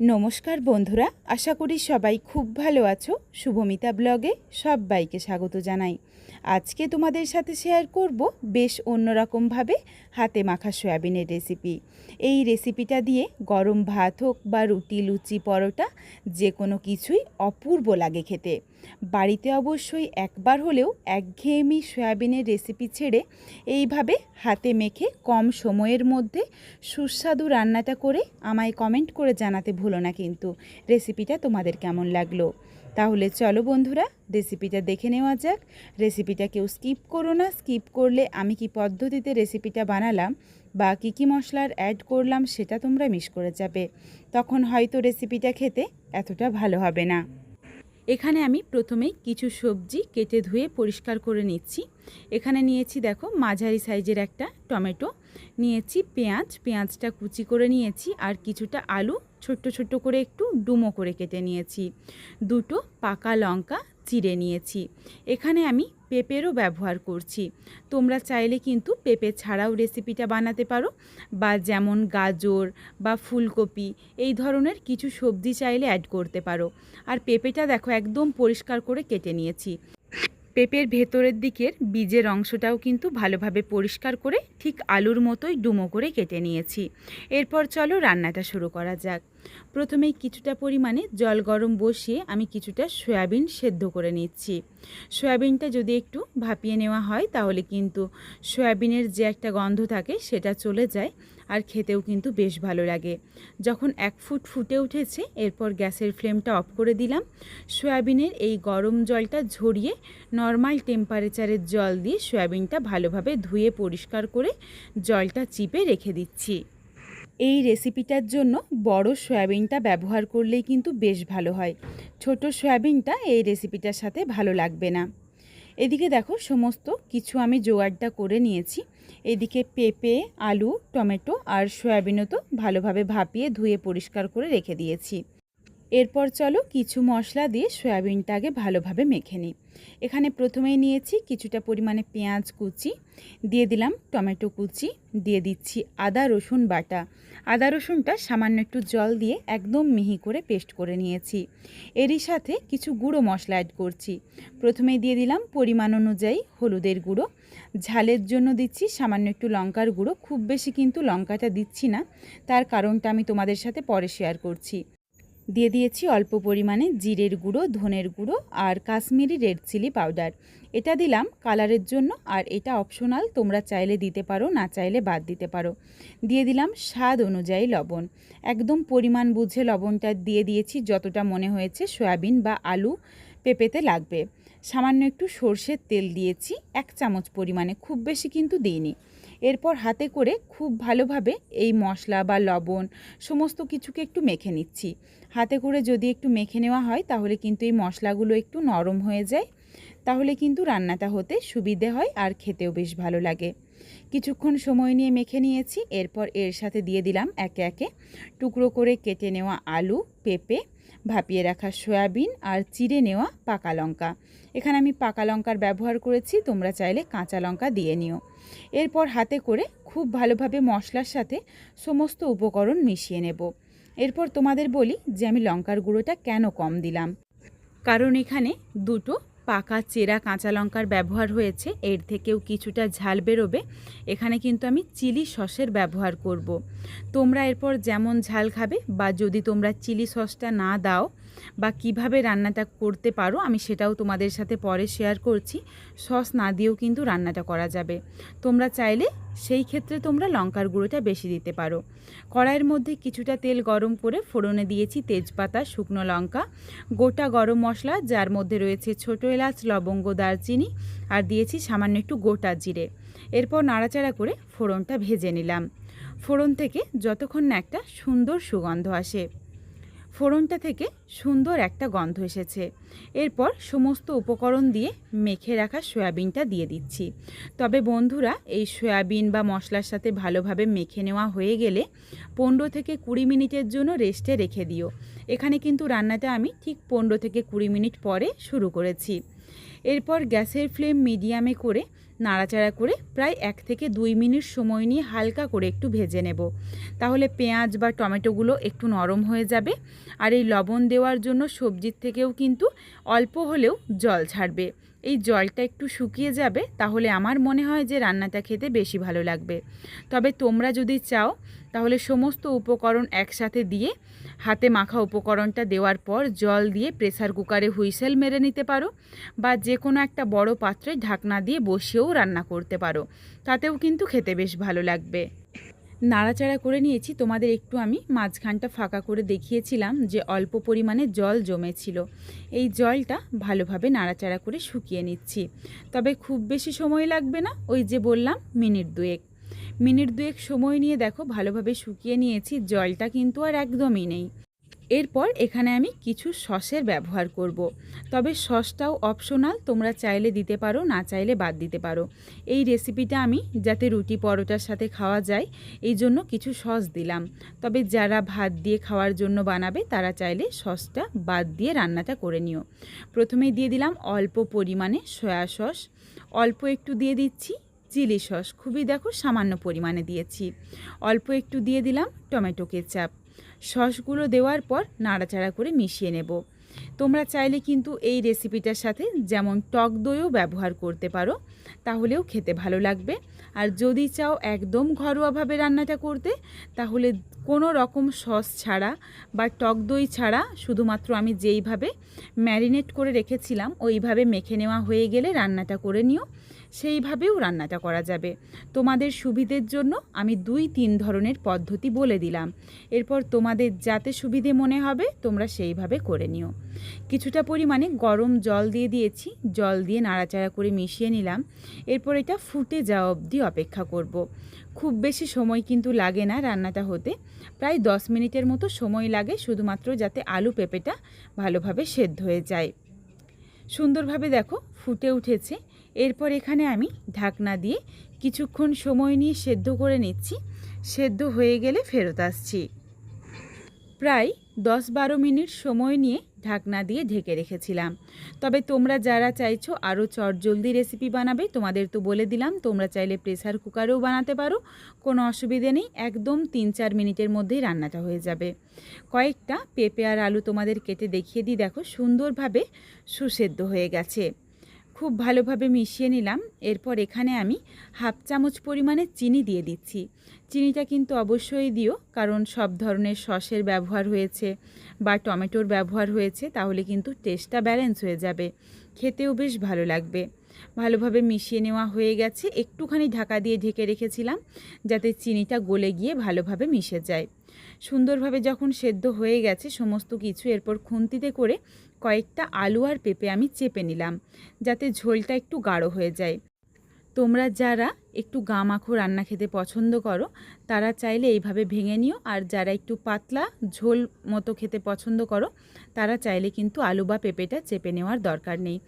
নমস্কার বন্ধুরা আশা করি সবাই খুব ভালো আছো। শুভমিতা ব্লগে সবাইকে স্বাগত জানাই। আজকে তোমাদের সাথে শেয়ার করব বেশ অন্যরকমভাবে হাতে মাখা সয়াবিনের রেসিপি এই রেসিপিটা দিয়ে গরম ভাত হোক বা রুটি, লুচি, পরোটা যে কোনো কিছুই অপূর্ব লাগে খেতে। বাড়িতে অবশ্যই একবার হলেও একঘেয়েমি সয়াবিনের রেসিপি ছেড়ে এইভাবে হাতে মেখে কম সময়ের মধ্যে সুস্বাদু রান্নাটা করে আমায় কমেন্ট করে জানাতে ভুলো না কিন্তু। রেসিপিটা তোমাদের কেমন লাগল? তাহলে চলো বন্ধুরা রেসিপিটা দেখে নেওয়া যাক। রেসিপিটা কেউ স্কিপ করো না। স্কিপ করলে আমি কি পদ্ধতিতে রেসিপিটা বানালাম বা কী কী মশলার অ্যাড করলাম সেটা তোমরা মিস করে যাবে। তখন হয়তো রেসিপিটা খেতে এতটা ভালো হবে না। এখানে আমি প্রথমে কিছু সবজি কেটে ধুয়ে পরিষ্কার করে নিচ্ছি। এখানে নিয়েছি, দেখো, মাঝারি সাইজের একটা টমেটো। নিয়েছি পেঁয়াজ, পেঁয়াজটা কুচি করে নিয়েছি আর কিছুটা আলু, ছোট্ট ছোট্ট করে একটু ডুমো করে কেটে নিয়েছি। দুটো পাকা লঙ্কা চিড়ে নিয়েছি। এখানে আমি পেঁপেরও ব্যবহার করছি। তোমরা চাইলে কিন্তু পেঁপে ছাড়াও রেসিপিটা বানাতে পারো, বা যেমন গাজর বা ফুলকপি, এই ধরনের কিছু সবজি চাইলে অ্যাড করতে পারো। আর পেঁপেটা দেখো একদম পরিষ্কার করে কেটে নিয়েছি। পেঁপের ভেতরের দিকের বীজের অংশটাও কিন্তু ভালোভাবে পরিষ্কার করে ঠিক আলুর মতোই ডুমো করে কেটে নিয়েছি। এরপর চলো রান্নাটা শুরু করা যাক। প্রথমেই কিছুটা পরিমাণে জল গরম বসিয়ে আমি কিছুটা সয়াবিন সেদ্ধ করে নিচ্ছি। সয়াবিনটা যদি একটু ভাপিয়ে নেওয়া হয়, তাহলে কিন্তু সয়াবিনের যে একটা গন্ধ থাকে, সেটা চলে যায়। আর খেতেও কিন্তু বেশ ভালো লাগে। যখন এক ফুট ফুটে উঠেছে, এরপর গ্যাসের ফ্লেমটা অফ করে দিলাম। সয়াবিনের এই গরম জলটা ঝরিয়ে নর্মাল টেম্পারেচারের জল দিয়ে সয়াবিনটা ভালোভাবে ধুয়ে পরিষ্কার করে জলটা চিপে রেখে দিচ্ছি। এই রেসিপিটার জন্য বড় সয়াবিনটা ব্যবহার করলেই কিন্তু বেশ ভালো হয়। ছোট সয়াবিনটা এই রেসিপিটার সাথে ভালো লাগবে না। এদিকে দেখো সমস্ত কিছু আমি জোগাড়টা করে নিয়েছি। এদিকে পেঁপে, আলু, টমেটো আর সয়াবিনও তো ভালোভাবে ভাপিয়ে ধুয়ে পরিষ্কার করে রেখে দিয়েছি। এরপর চলো কিছু মশলা দিয়ে সয়াবিনটা আগে ভালোভাবে মেখে নিই। এখানে প্রথমেই নিয়েছি কিছুটা পরিমাণে পেঁয়াজ কুচি, দিয়ে দিলাম টমেটো কুচি, দিয়ে দিচ্ছি আদা, রসুন বাটা। আদা, রসুনটা সামান্য একটু জল দিয়ে একদম মিহি করে পেস্ট করে নিয়েছি। এরই সাথে কিছু গুঁড়ো মশলা অ্যাড করছি। প্রথমেই দিয়ে দিলাম পরিমাণ অনুযায়ী হলুদের গুঁড়ো। ঝালের জন্য দিচ্ছি সামান্য একটু লঙ্কার গুঁড়ো। খুব বেশি কিন্তু লঙ্কাটা দিচ্ছি না। তার কারণটা আমি তোমাদের সাথে পরে শেয়ার করছি। দিয়ে দিয়েছি অল্প পরিমাণে জিরের গুঁড়ো, ধনের গুঁড়ো আর কাশ্মীরি রেড চিলি পাউডার। এটা দিলাম কালারের জন্য আর এটা অপশনাল, তোমরা চাইলে দিতে পারো, না চাইলে বাদ দিতে পারো। দিয়ে দিলাম স্বাদ অনুযায়ী লবণ। একদম পরিমাণ বুঝে লবণটা দিয়ে দিয়েছি যতটা মনে হয়েছে সয়াবিন বা আলু পেঁপেতে লাগবে। সামান্য একটু সর্ষের তেল দিয়েছি, এক চামচ পরিমাণে, খুব বেশি কিন্তু দিইনি। এরপর হাতে করে খুব ভালোভাবে এই মশলা বা লবণ সমস্ত কিছুকে একটু মেখে নিচ্ছি। হাতে করে যদি একটু মেখে নেওয়া হয়, তাহলে কিন্তু এই মশলাগুলো একটু নরম হয়ে যায়। তাহলে কিন্তু রান্নাটা হতে সুবিধে হয় আর খেতেও বেশ ভালো লাগে। কিছুক্ষণ সময় নিয়ে মেখে নিয়েছি। এরপর এর সাথে দিয়ে দিলাম একে একে টুকরো করে কেটে নেওয়া আলু, পেঁপে ভাপিয়ে রাখা সয়াবিন আর চিড়ে নেওয়া পাকা লঙ্কা। এখানে আমি পাকা লঙ্কার ব্যবহার করেছি, তোমরা চাইলে কাঁচা লঙ্কা দিয়ে নিও। এরপর হাতে করে খুব ভালোভাবে মশলার সাথে সমস্ত উপকরণ মিশিয়ে নেব। এরপর তোমাদের বলি যে আমি লঙ্কার গুঁড়োটা কেন কম দিলাম। কারণ এখানে দুটো পাকা চেরা কাঁচা লঙ্কার ব্যবহার হয়েছে, এর থেকেও কিছুটা ঝাল বেরোবে এখানে কিন্তু আমি চিলি সসের ব্যবহার করব। তোমরা এরপর যেমন ঝাল খাবে বা যদি তোমরা চিলি সসটা না দাও বা কীভাবে রান্নাটা করতে পারো, আমি সেটাও তোমাদের সাথে পরে শেয়ার করছি। সস না দিয়েও কিন্তু রান্নাটা করা যাবে। তোমরা চাইলে সেই ক্ষেত্রে তোমরা লঙ্কার গুঁড়োটা বেশি দিতে পারো। কড়াইয়ের মধ্যে কিছুটা তেল গরম করে ফোড়নে দিয়েছি তেজপাতা, শুকনো লঙ্কা, গোটা গরম মশলা, যার মধ্যে রয়েছে ছোটো এলাচ, লবঙ্গ, দারচিনি, আর দিয়েছি সামান্য একটু গোটা জিরে। এরপর নাড়াচাড়া করে ফোড়নটা ভেজে নিলাম। ফোড়ন থেকে যতক্ষণ না একটা সুন্দর সুগন্ধ আসে। ফোড়নটা থেকে সুন্দর একটা গন্ধ এসেছে। এরপর সমস্ত উপকরণ দিয়ে মেখে রাখা সয়াবিনটা দিয়ে দিচ্ছি। তবে বন্ধুরা, এই সয়াবিন বা মশলার সাথে ভালোভাবে মেখে নেওয়া হয়ে গেলে পনেরো থেকে কুড়ি মিনিটের জন্য রেস্টে রেখে দিও। এখানে কিন্তু রান্নাটা আমি ঠিক পনেরো থেকে কুড়ি মিনিট পরে শুরু করেছি। এরপর গ্যাসের ফ্লেম মিডিয়ামে করে, নাড়াচাড়া করে প্রায় এক থেকে দুই মিনিট সময় নিয়ে হালকা করে একটু ভেজে নেব। তাহলে পেঁয়াজ বা টমেটোগুলো একটু নরম হয়ে যাবে আর এই লবণ দেওয়ার জন্য সবজির থেকেও কিন্তু অল্প হলেও জল ছাড়বে। এই জলটা একটু শুকিয়ে যাবে তাহলে আমার মনে হয় যে রান্নাটা খেতে বেশি ভালো লাগবে। তবে তোমরা যদি চাও তাহলে সমস্ত উপকরণ একসাথে দিয়ে হাতে মাখা উপকরণটা দেওয়ার পর জল দিয়ে প্রেসার কুকারে হুইসেল মেরে নিতে পারো বা যে কোনো একটা বড় পাত্রে ঢাকনা দিয়ে বসিয়েও রান্না করতে পারো। তাতেও কিন্তু খেতে বেশ ভালো লাগবে। নাড়াচাড়া করে নিয়েছি। তোমাদের একটু আমি মাঝখানটা ফাঁকা করে দেখিয়েছিলাম যে অল্প পরিমাণে জল জমেছিল। এই জলটা ভালোভাবে নাড়াচাড়া করে শুকিয়ে নিচ্ছি। তবে খুব বেশি সময় লাগবে না। ওই যে বললাম, মিনিট দুয়েক। মিনিট দুয়েক সময় নিয়ে দেখো, ভালোভাবে শুকিয়ে নিয়েছি, জলটা কিন্তু আর একদমই নেই। এরপর এখানে আমি কিছু সসের ব্যবহার করব। তবে সসটাও অপশনাল তোমরা চাইলে দিতে পারো, না চাইলে বাদ দিতে পারো। এই রেসিপিটা আমি, যাতে রুটি পরোটার সাথে খাওয়া যায়, এই জন্য কিছু সস দিলাম। তবে যারা ভাত দিয়ে খাওয়ার জন্য বানাবে, তারা চাইলে সসটা বাদ দিয়ে রান্নাটা করে নিও। প্রথমেই দিয়ে দিলাম অল্প পরিমাণে সয়া সস। অল্প একটু দিয়ে দিচ্ছি চিলি সস। খুবই দেখো সামান্য পরিমাণে দিয়েছি। অল্প একটু দিয়ে দিলাম টমেটো কেচাপ। সসগুলো দেওয়ার পর নাড়াচাড়া করে মিশিয়ে নেব। তোমরা চাইলে কিন্তু এই রেসিপিটার সাথে যেমন টক দইও ব্যবহার করতে পারো, তাহলেও খেতে ভালো লাগবে। আর যদি চাও একদম ঘরোয়াভাবে রান্নাটা করতে, তাহলে কোনো রকম সস ছাড়া বা টক দই ছাড়া শুধুমাত্র আমি যেইভাবে ম্যারিনেট করে রেখেছিলাম, ওইভাবে মেখে নেওয়া হয়ে গেলে রান্নাটা করে নিও। সেইভাবেও রান্নাটা করা যাবে। তোমাদের সুবিধের জন্য আমি দুই তিন ধরনের পদ্ধতি বলে দিলাম। এরপর তোমাদের যাতে সুবিধে মনে হবে, তোমরা সেইভাবে করে নিও। কিছুটা পরিমাণে গরম জল দিয়ে দিয়েছি, জল দিয়ে নাড়াচাড়া করে মিশিয়ে নিলাম। এরপর এটা ফুটে যাওয়া অবধি অপেক্ষা করব। খুব বেশি সময় কিন্তু লাগে না রান্নাটা হতে। প্রায় দশ মিনিটের মতো সময় লাগে শুধুমাত্র যাতে আলু পেঁপেটা ভালোভাবে সেদ্ধ হয়ে যায়। সুন্দরভাবে দেখো, ফুটে উঠেছে। এরপর এখানে আমি ঢাকনা দিয়ে কিছুক্ষণ সময় নিয়ে সেদ্ধ করে নিচ্ছি। সেদ্ধ হয়ে গেলে ফেরত আসছি। প্রায় দশ বারো মিনিট সময় নিয়ে ঢাকনা দিয়ে ঢেকে রেখেছিলাম। তবে তোমরা যারা চাইছো আরও চটজলদি রেসিপি বানাবে, তোমাদের তো বলে দিলাম, তোমরা চাইলে প্রেসার কুকারেও বানাতে পারো। কোনো অসুবিধে নেই, একদম তিন চার মিনিটের মধ্যেই রান্নাটা হয়ে যাবে। কয়েকটা পেঁপে আর আলু তোমাদের কেটে দেখিয়ে দিই। দেখো, সুন্দরভাবে সুসেদ্ধ হয়ে গেছে। খুব ভালোভাবে মিশিয়ে নিলাম। এরপর এখানে আমি হাফ চামচ পরিমাণে চিনি দিয়ে দিচ্ছি। চিনিটা কিন্তু অবশ্যই দিও, কারণ সব ধরনের সসের ব্যবহার হয়েছে বা টমেটোর ব্যবহার হয়েছে, তাহলে কিন্তু টেস্টটা ব্যালেন্স হয়ে যাবে। খেতেও বেশ ভালো লাগবে। ভালোভাবে মিশিয়ে নেওয়া হয়ে গেছে। একটুখানি ঢাকা দিয়ে ঢেকে রেখেছিলাম যাতে চিনিটা গলে গিয়ে ভালোভাবে মিশে যায়। সুন্দরভাবে যখন সেদ্ধ হয়ে গেছে সমস্ত কিছু, এরপর খুন্তিতে করে কয়েকটা আলু আর পেঁপে আমি চেপে নিলাম যাতে ঝোলটা একটু গাঢ় হয়ে যায়। তোমরা যারা একটু গা মাখো রান্না খেতে পছন্দ করো, তারা চাইলে এইভাবে ভেঙে নিও। আর যারা একটু পাতলা ঝোল মতো খেতে পছন্দ করো তারা চাইলে কিন্তু আলু বা পেঁপেটা চেপে নেওয়ার দরকার নেই।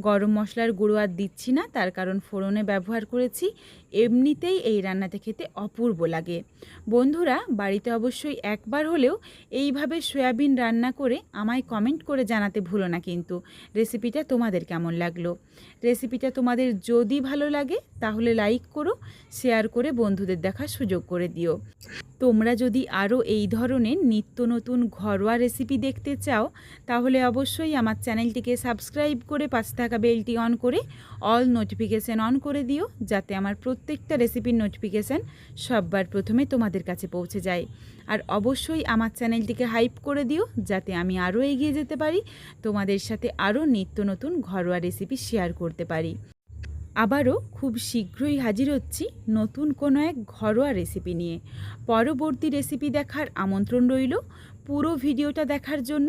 গরম মশলার গুঁড়ো আর দিচ্ছি না, তার কারণ ফোড়নে ব্যবহার করেছি। এমনিতেই এই রান্নাটা খেতে অপূর্ব লাগে। বন্ধুরা, বাড়িতে অবশ্যই একবার হলেও এইভাবে সয়াবিন রান্না করে আমায় কমেন্ট করে জানাতে ভুলো না কিন্তু। রেসিপিটা তোমাদের কেমন লাগল? রেসিপিটা তোমাদের যদি ভালো লাগে, তাহলে লাইক করো, শেয়ার করে বন্ধুদের দেখার সুযোগ করে দিও। তোমরা যদি আরও এই ধরনের নিত্য নতুন ঘরোয়া রেসিপি দেখতে চাও তাহলে অবশ্যই আমার চ্যানেলটিকে সাবস্ক্রাইব করে পাশে থাকা বেলটি অন করে অল নোটিফিকেশান অন করে দিও, যাতে আমার প্রত্যেকটা রেসিপির নোটিফিকেশান সববার প্রথমে তোমাদের কাছে পৌঁছে যায়। আর অবশ্যই আমার চ্যানেলটিকে হাইপ করে দিও, যাতে আমি আরও এগিয়ে যেতে পারি, তোমাদের সাথে আরও নিত্য নতুন ঘরোয়া রেসিপি শেয়ার করতে পারি। আবারও খুব শীঘ্রই হাজির হচ্ছি নতুন কোনো এক ঘরোয়া রেসিপি নিয়ে। পরবর্তী রেসিপি দেখার আমন্ত্রণ রইল। পুরো ভিডিওটা দেখার জন্য